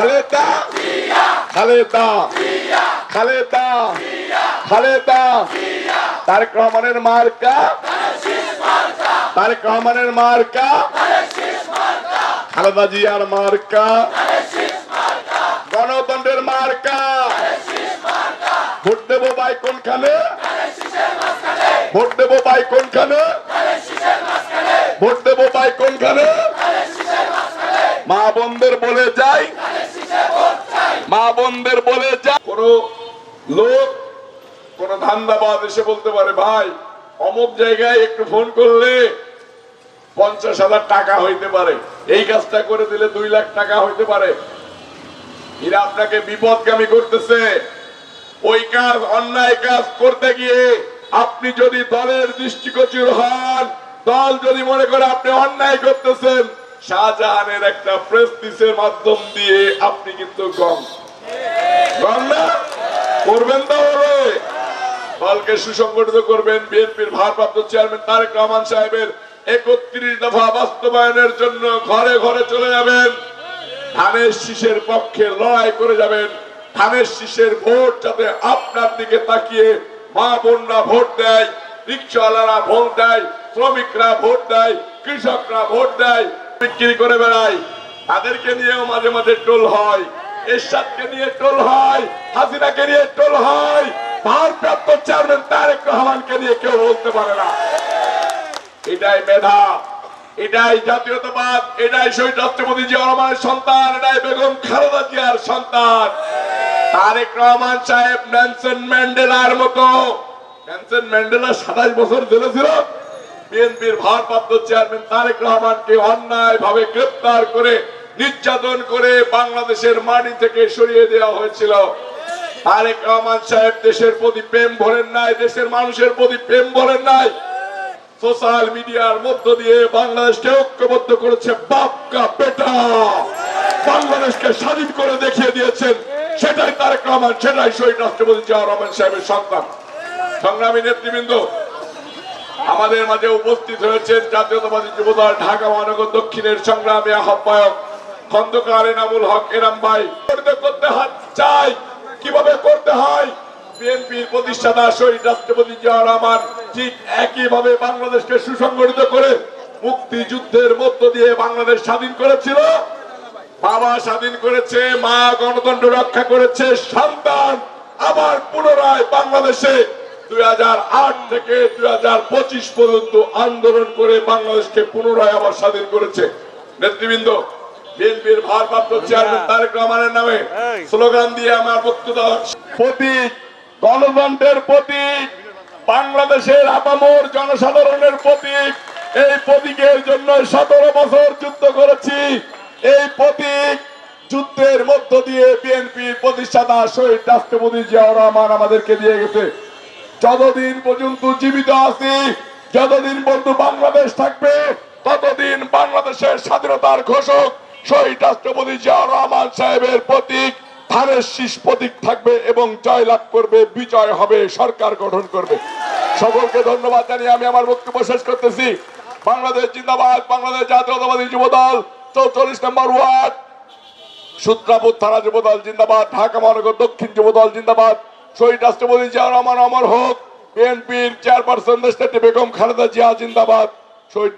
খালেদা। খালেদা। খালেদা। খালেদা। তারেক রহমানের মার্কা। তারেক রহমানের মার্কা। খালেদা জিয়ার মার্কা। গণতন্ত্রের মার্কা। ভোট দেবো ভাই কোনখানে? ভোট দেবো ভাই কোনখানে? ভোট দেবো ভাই কোনখানে? মা বোনদের বলে মা বোনদের বলে কোন লোক, কোন ধান্দাবাদ এসে বলতে পারে, ভাই, অমুক জায়গায় একটু ফোন করলে পঞ্চাশ হাজার টাকা হইতে পারে। এই কাজটা করে দিলে দুই লাখ টাকা হইতে পারে। এরা আপনাকে বিপদগামী করতেছে। ওই কাজ, অন্যায় কাজ করতে গিয়ে আপনি যদি দলের দৃষ্টিগোচর হন, দল যদি মনে করে আপনি অন্যায় করতেছেন, শাহজাহানের একটা প্রেস্টিসের মাধ্যম দিয়ে আপনি কিন্তু গম না করবেন তাহলে দলকে সুসংগঠিত করবেন বিএনপির ভারপ্রাপ্ত চেয়ারম্যান তারেক রহমান সাহেবের একত্রিশ দফা বাস্তবায়নের জন্য ঘরে ঘরে চলে যাবেন। ধানের শীষের পক্ষে লড়াই করে যাবেন। ধানের শীষের ভোট যাতে আপনার দিকে তাকিয়ে মা বোনরা ভোট দেয়, রিক্সাওয়ালারা ভোট দেয়, শ্রমিকরা ভোট দেয়, কৃষকরা ভোট দেয়, বিক্রি করে বেড়ায়। তাদেরকে নিয়েও মাঝে মাঝে টোল হয়। এরশাদকে নিয়ে টোল হয়, হাসিনাকে নিয়ে টোল হয়, ভারপ্রাপ্ত চেয়ারম্যান তারেক রহমানকে নিয়ে কেউ বলতে পারে না। এটাই মেধা, এটাই জাতীয়তাবাদ, এটাই শহীদ রাষ্ট্রপতি জিয়া রহমানের সন্তান, এটাই বেগম খালেদা জিয়ার সন্তান। তারেক রহমান সাহেব নেলসন ম্যান্ডেলার মতো, নেলসন ম্যান্ডেলা সাতাশ বছর জেলে ছিল, বিএনপির ভারপ্রাপ্ত চেয়ারম্যান তারেক রহমানকে অন্যায় ভাবে গ্রেপ্তার করে নির্যাতন করে বাংলাদেশের মাটি থেকে সরিয়ে দেওয়া হয়েছিল। তারেক রহমান সাহেব দেশের প্রতি প্রেম ভরেন নাই দেশের মানুষের প্রতি প্রেম ভরেন নাই সোশ্যাল মিডিয়ার মধ্য দিয়ে বাংলাদেশকে ঐক্যবদ্ধ করেছে বাপকা বেটা বাংলাদেশকে স্বাধীন করে দেখিয়ে দিয়েছেন। সেটাই তারেক রহমান, সেটাই শহীদ রাষ্ট্রপতি জিয়া রহমান সাহেবের সন্তান। সংগ্রামী নেতৃবৃন্দ, আমাদের মাঝে উপস্থিত হয়েছেন জাতীয়তাবাদী যুবদল, ঢাকা মহানগর দক্ষিণের সংগ্রামী আহ্বায়ক হক ভাই। করতে চাই। কীভাবে করতে হয়? বিএনপির প্রতিষ্ঠাতা শহীদ রাষ্ট্রপতি জিয়া রহমান ঠিক একইভাবে বাংলাদেশকে সুসংগঠিত করে মুক্তিযুদ্ধের মধ্য দিয়ে বাংলাদেশ স্বাধীন করেছিল। বাবা স্বাধীন করেছে, মা গণতন্ত্র রক্ষা করেছে, সন্তান আবার পুনরায় বাংলাদেশে দুই হাজার আট থেকে দুই হাজার পঁচিশ পর্যন্ত আন্দোলন করে বাংলাদেশকে পুনরায় আবার স্বাধীন করেছে। নেতৃবৃন্দ বিএনপির ভারপ্রাপ্ত চেয়ারম্যান তারেক রহমানের নামে স্লোগান দিয়ে আমার বক্তব্য প্রতীক গণতন্ত্রের প্রতীক বাংলাদেশের আপামর জনসাধারণের প্রতীক এই প্রতীকের জন্য সতেরো বছর যুদ্ধ করেছি। এই প্রতীক যুদ্ধের মধ্য দিয়ে বিএনপির প্রতিষ্ঠাতা শহীদ রাষ্ট্রপতি জিয়াউর রহমান আমাদেরকে দিয়ে গেছে। যতদিন পর্যন্ত জীবিত আছি যতদিন পর্যন্ত বাংলাদেশ থাকবে ততদিন বাংলাদেশের স্বাধীনতার ঘোষক শহীদ রাষ্ট্রপতি জিয়াউর রহমান সাহেবের প্রতীক, ধানের শীষ প্রতীক থাকবে এবং জয় লাভ করবে, বিজয় হবে, সরকার গঠন করবে। সকলকে ধন্যবাদ জানিয়ে আমি আমার বক্তব্য শেষ করতেছি। বাংলাদেশ জিন্দাবাদ, বাংলাদেশ জাতীয়তাবাদী যুবদল, চৌচল্লিশ নম্বর ওয়ার্ড, সূত্রাপুর থানা যুবদল জিন্দাবাদ, ঢাকা মহানগর দক্ষিণ যুবদল জিন্দাবাদ। শহীদ রাষ্ট্রপতি জিয়া রহমান অমর হোক, বিএনপির চেয়ারপারসন দেশনেত্রী বেগম খালেদা জিয়া জিন্দাবাদ। শহীদ